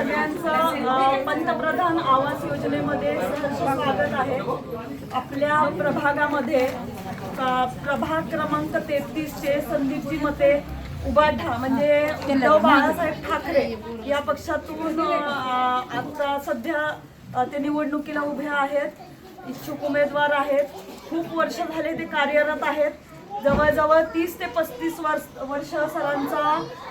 सगळ्यांचं पंतप्रधान आवास योजनेमध्ये स्वागत आहे. आपल्या प्रभागामध्ये प्रभाग क्रमांक तेहतीसचे संदीपजी मते उबाठा म्हणजे उद्धव बाळासाहेब ठाकरे या पक्षातून आता सध्या ते निवडणुकीला उभे आहेत. इच्छुक उमेदवार आहेत. खूप वर्ष झाले ते कार्यरत आहेत. जवळजवळ तीस ते पस्तीस वर्ष वर्ष सरांचा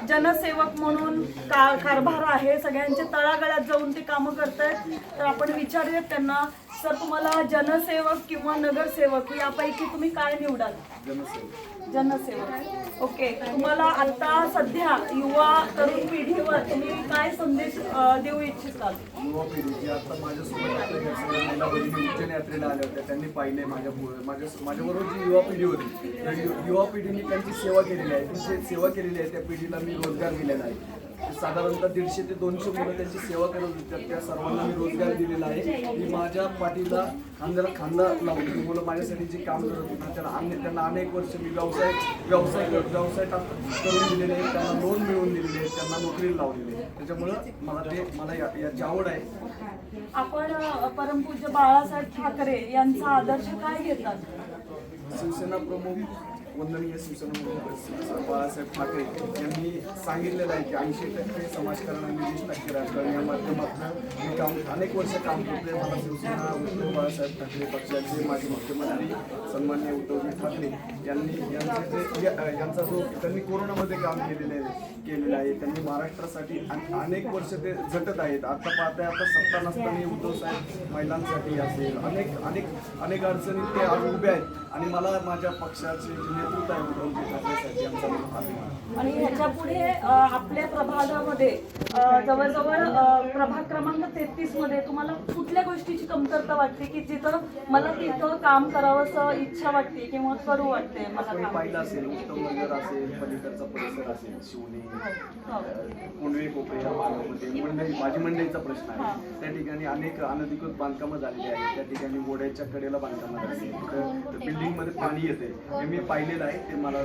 जनसेवक म्हणून का कारभार आहे. सगळ्यांचे तळागाळात जाऊन ते कामं करत आहेत तर आपण विचारूयात त्यांना सर तुम्हाला जनसेवक किंवा नगरसेवक यापैकी तुम्ही काय निवडाल? जनसेवक. ओके. तुम्हाला आता सध्या युवा तरुण पिढीवर तुम्ही काय संदेश देऊ इच्छिताल युवा पिढी जी आता माझ्यासोबत आपल्या घरच्या महिला भगिनी उज्जैन यात्रेला आल्या होत्या. त्यांनी पाहिले माझ्या माझ्या माझ्याबरोबर जी युवा पिढी होती त्या यु- युवा पिढीने त्यांची सेवा केलेली आहे. ती सेवा केलेली आहे त्या पिढीला मी रोजगार दिलेला आहे. साधारणतः दीडशे ते दोनशे मुलं त्यांची सेवा करत होती. त्या सर्वांना मी रोजगार दिलेला आहे. मी माझ्या पाठीला खांद्याला खांदा लावून ती मुलं माझ्यासाठी जे काम करत होती त्यांना अनेक त्यांना अनेक वर्ष मी व्यवसाय व्यवसाय व्यवसाय टाक करून दिलेले आहे त्यांना लोन मिळवून दिलेले आहे त्यांना नोकरी लावलेली आहे. त्याच्यामुळं मला ते मला या- याची आवड आहे. आपण परमपूज्य बाळासाहेब ठाकरे यांचा आदर्श काय घेतात? शिवसेना प्रमुख वंदनीय शिवसेना बाळासाहेब ठाकरे यांनी सांगितलेलं आहे की ऐंशी टक्के समाजकारण आणि वीस टक्के राजकारण या माध्यमातून मी काम अनेक वर्ष काम करते मला शिवसेना उद्धव बाळासाहेब ठाकरे पक्षाचे माजी मुख्यमंत्री सन्मान्य उद्धव ठाकरे यांनी जे यांचा जो त्यांनी कोरोनामध्ये काम केलेले केलेलं आहे. त्यांनी महाराष्ट्रासाठी अनेक वर्ष ते झटत आहेत. आता पाहताय आता सत्ता नसताना उद्धव साहेब महिलांसाठी असेल अनेक अनेक अनेक अडचणीत ते आज उभे आहेत. आणि मला माझ्या पक्षाचे जे नेतृत्व आहे उद्धव ठाकरेसाठी आमचा आणि ह्याच्या पुढे आपल्या प्रभागामध्ये जवळजवळ प्रभाग क्रमांक तेहतीसमध्ये तुम्हाला कुठल्या गोष्टीची कमतरता वाटते? की जिथं मला तिथं काम करावंसं इच्छा वाटते किंवा वाटते मला पाहिलं असेल उत्तम नगर असेल पलीकडचा परिसर असेल शिवणे हो. कोपरे या भागामध्ये. मंडई माझी मंडईचा प्रश्न आहे. त्या ठिकाणी अनेक अनधिकृत बांधकामं झालेली आहेत. त्या ठिकाणी गोड्याच्या कडेला बांधकामं झालेली आहेत. बिल्डिंगमध्ये पाणी येते हे मी पाहिलेलं आहे. ते मला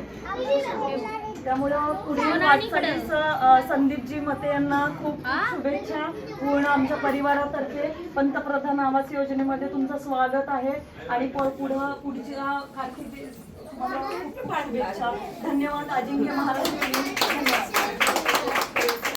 त्यामुळं पुढील वाटचालीस अ, संदीपजी मते यांना खूप खूप शुभेच्छा. पूर्ण आमच्या परिवारातर्फे पंतप्रधान आवास योजनेमध्ये तुमचं स्वागत आहे. आणि पुढं पुढच्या कारकिर्दी तुम्हाला खूप शुभेच्छा. धन्यवाद अजिंक्य महाराष्ट्र. धन्यवाद.